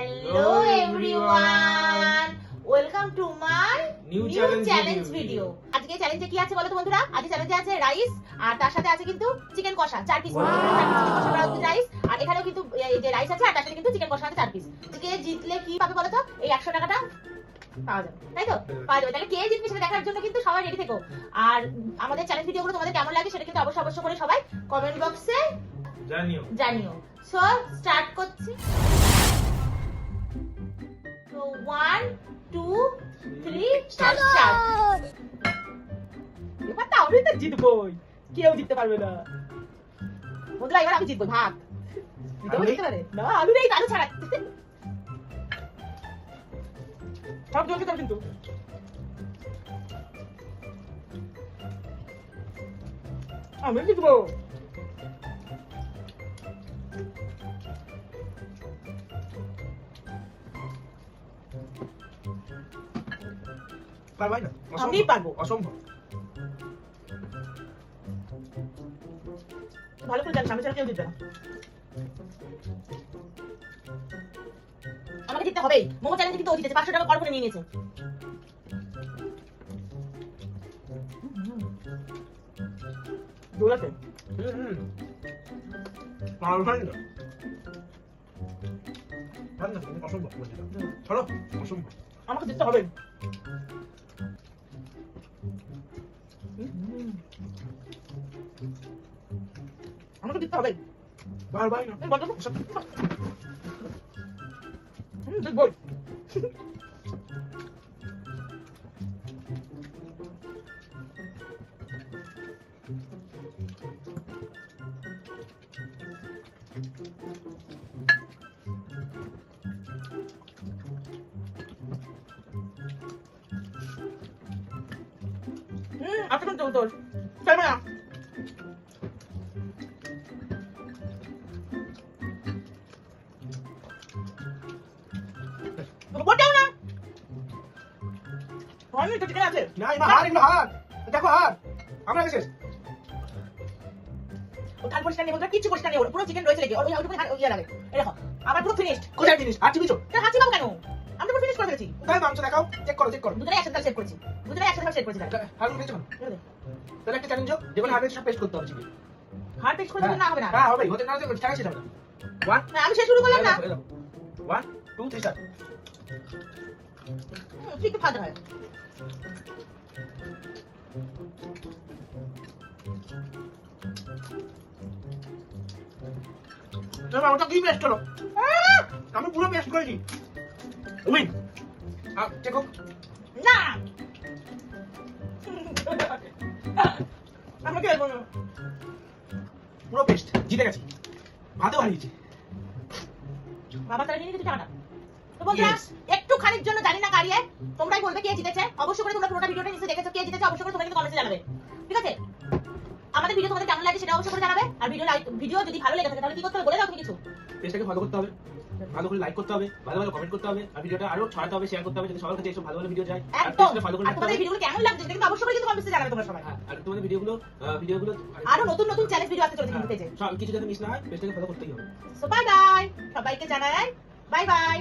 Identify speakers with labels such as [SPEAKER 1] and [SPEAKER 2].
[SPEAKER 1] Hello everyone welcome to my
[SPEAKER 2] New
[SPEAKER 1] new
[SPEAKER 2] challenge
[SPEAKER 1] challenge
[SPEAKER 2] video.
[SPEAKER 1] Video আজকে চ্যালেঞ্জে কি আছে বলো তো বন্ধুরা? আজকে চ্যালেঞ্জে আছে রাইস আর তার সাথে আছে কিন্তু চিকেন কষা চার পিস রাইস আর এখানেও কিন্তু এই যে রাইস আছে আর তার সাথে কিন্তু চিকেন কষা আছে চার পিস আজকে জিতলে কি পাবে বলো তো? এই একশো টাকাটা পাওয়া যাবে তাই তো? পাওয়া যাবে। তাহলে কে জিতবে সেটা দেখার জন্য কিন্তু সবাই রেডি থেকো। আর আমাদের চ্যালেঞ্জ ভিডিওগুলো তোমাদের কেমন লাগে সেটা কিন্তু অবশ্যই করে সবাই কমেন্ট বক্সে
[SPEAKER 2] জানিও।
[SPEAKER 1] জানিও। সো স্টার্ট জিতবই। কেউ জিততে পারবে না। বন্ধুরা এবার আমি জিতবো ভাগ। জিততে জিততে পারে? না আলু নেই আলু ছাড়া। সব জল খেতে কিন্তু। আমি জিতবো।
[SPEAKER 2] পারবাই না?
[SPEAKER 1] আমি। পারব।
[SPEAKER 2] অসম্ভব।
[SPEAKER 1] ভালো করে জানিস আমি ছাড়া কেউ জিতবে না। আমাকে জিততে হবেই। মোমো চ্যালেঞ্জে কিন্তু ও জিতেছে পাঁচশো টাকা কর করে নিয়ে নিয়েছে। দৌড়াতে
[SPEAKER 2] হুম, হুম। অসম্ভব অসম্ভব।
[SPEAKER 1] আমাকে জিততে হবে আমাকে জিততে হবে
[SPEAKER 2] পারবাই না।
[SPEAKER 1] বল তো জিতবই হুম আপনি কিন্তু তোর চলবে না ওটাও হয়নি তো ঠিক আছে
[SPEAKER 2] না, এবার হার, এগুলো হার। দেখো হার। আমরা শেষ।
[SPEAKER 1] ও থাল পরিষ্কার নেই বন্ধুরা কিচ্ছু পরিষ্কার নেই পুরো চিকেন রয়েছে লেগে ওই ওইটুকুনি ইয়ে লাগে এরকম আবার পুরো ফিনিশড
[SPEAKER 2] কোথায় জিনিস? আর চিবিছো?
[SPEAKER 1] এটা হাঁচি পাবো কেন আমি তো ফিনিশ করে ফেলেছি
[SPEAKER 2] কোথায় মাংস দেখাও? চেক করো, চেক করো।
[SPEAKER 1] দুজনে একসাথে সেট করেছি দুজনে একসাথে সেট করেছি
[SPEAKER 2] কেন? তাহলে একটা চ্যালেঞ্জ যেখানে সব পেস্ট করতে হবে চিবিয়ে।
[SPEAKER 1] হার পেশ করে না হবে না
[SPEAKER 2] হ্যাঁ, হবেই। হতে না হতে খেলা শেষ না।
[SPEAKER 1] আমি শেষ শুরু করলাম না
[SPEAKER 2] এই দেখো, দেখো। Two, three, start.
[SPEAKER 1] একটু ফাঁদা হয়
[SPEAKER 2] ওটা কি পেস্ট হলো? আমি পুরো পেস্ট করেছি উইন হোক
[SPEAKER 1] না আমাকে
[SPEAKER 2] পুরো পেস্ট জিতে গেছি ভাতেও হারিয়েছি
[SPEAKER 1] বাবা তারা নিয়ে টাকাটা তো বন্ধুরা একটু খানির জন্য জানি না কারিয়ে তোমরাই বলবে কে জিতেছে। অবশ্যই করে তোমরা পুরোটা ভিডিওটা নিচে দেখেছ কে জিতেছে অবশ্যই করে তোমরা কিন্তু কমেন্টে জানাবে। ঠিক আছে? আমাদের ভিডিও তোমাদের কেমন লাগে সেটা অবশ্যই করে জানাবে। আর ভিডিও ভিডিও যদি ভালো লেগে থাকে তাহলে কি করতে হবে? বলে দাও তুমি কিছু।
[SPEAKER 2] পেজটাকে ফলো করতে হবে। ভালো করে লাইক করতে হবে ভালো ভালো কমেন্ট করতে হবে আর ভিডিওটা আরও ছড়াতে হবে শেয়ার করতে হবে যাতে সবার কাছে এইসব ভালো ভালো ভিডিও যায়। আর
[SPEAKER 1] একদম।
[SPEAKER 2] ফলো করে রাখতে
[SPEAKER 1] তোমাদের
[SPEAKER 2] হবে
[SPEAKER 1] ভিডিওগুলো কেমন লাগছে কিন্তু অবশ্যই কিন্তু কমেন্টে জানাবে তোমরা সবাই।
[SPEAKER 2] হ্যাঁ, আর তোমাদের ভিডিওগুলো ভিডিওগুলো
[SPEAKER 1] আরও নতুন নতুন চ্যালেঞ্জ ভিডিও আসতে চলেছে কিন্তু পেজে।
[SPEAKER 2] সব কিছু যাতে মিস না হয় পেজটাকে ফলো করতেই হবে।
[SPEAKER 1] সো বাই বাই সবাইকে জানাই বাই বাই